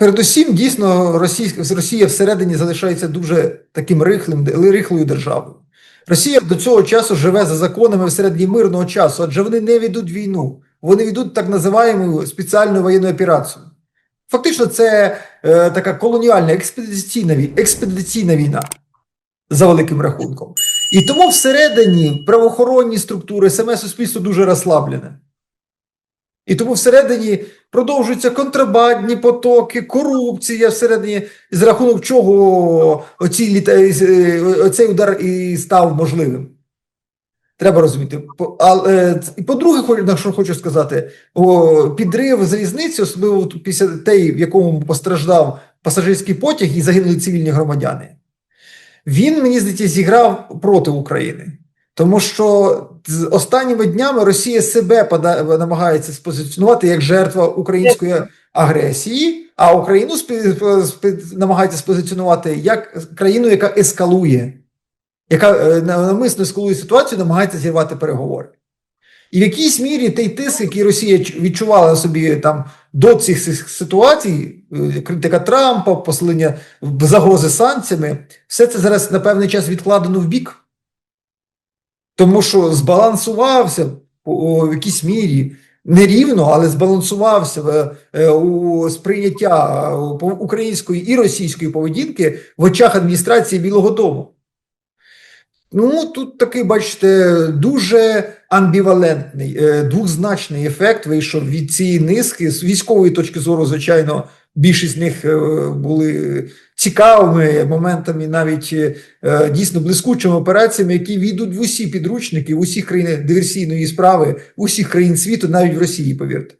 Передусім, дійсно, Російська Росія всередині залишається дуже таким рихлим, рихлою державою. Росія до цього часу живе за законами всередині мирного часу, адже вони не ведуть війну, вони ведуть так називаємо спеціальну воєнну операцію. Фактично, це е, така колоніальна експедиційна, експедиційна війна за великим рахунком. І тому всередині правоохоронні структури, саме суспільство дуже розслаблене. І тому всередині продовжуються контрабандні потоки, корупція всередині, з рахунок чого оці е, оцей удар і став можливим. Треба розуміти. Але і по-друге, на що хочу сказати, підрив залізниці, особливо після тієї, в якому постраждав пасажирський потяг і загинули цивільні громадяни. Він, мені здається, зіграв проти України. Тому що останніми днями Росія себе намагається спозиціонувати як жертва української агресії, а Україну намагається спозиціонувати як країну, яка ескалує, яка е, навмисно ескалує ситуацію, намагається зірвати переговори. І в якійсь мірі той тиск, який Росія відчувала собі там до цих ситуацій, е, критика Трампа, посилення загрози санкціями, все це зараз на певний час відкладено в бік. Тому що збалансувався в якійсь мірі нерівно, але збалансувався е, е, у сприйняття е, української і російської поведінки в очах адміністрації Білого Дому. Ну, тут такий, бачите, дуже амбівалентний, двозначний ефект вийшов від цієї низки. З військової точки зору, звичайно, більшість з них були цікавими моментами, навіть е, дійсно блискучими операціями, які війдуть в усі підручники, в усі країни диверсійної справи, в усіх країн світу, навіть в Росії, повірте.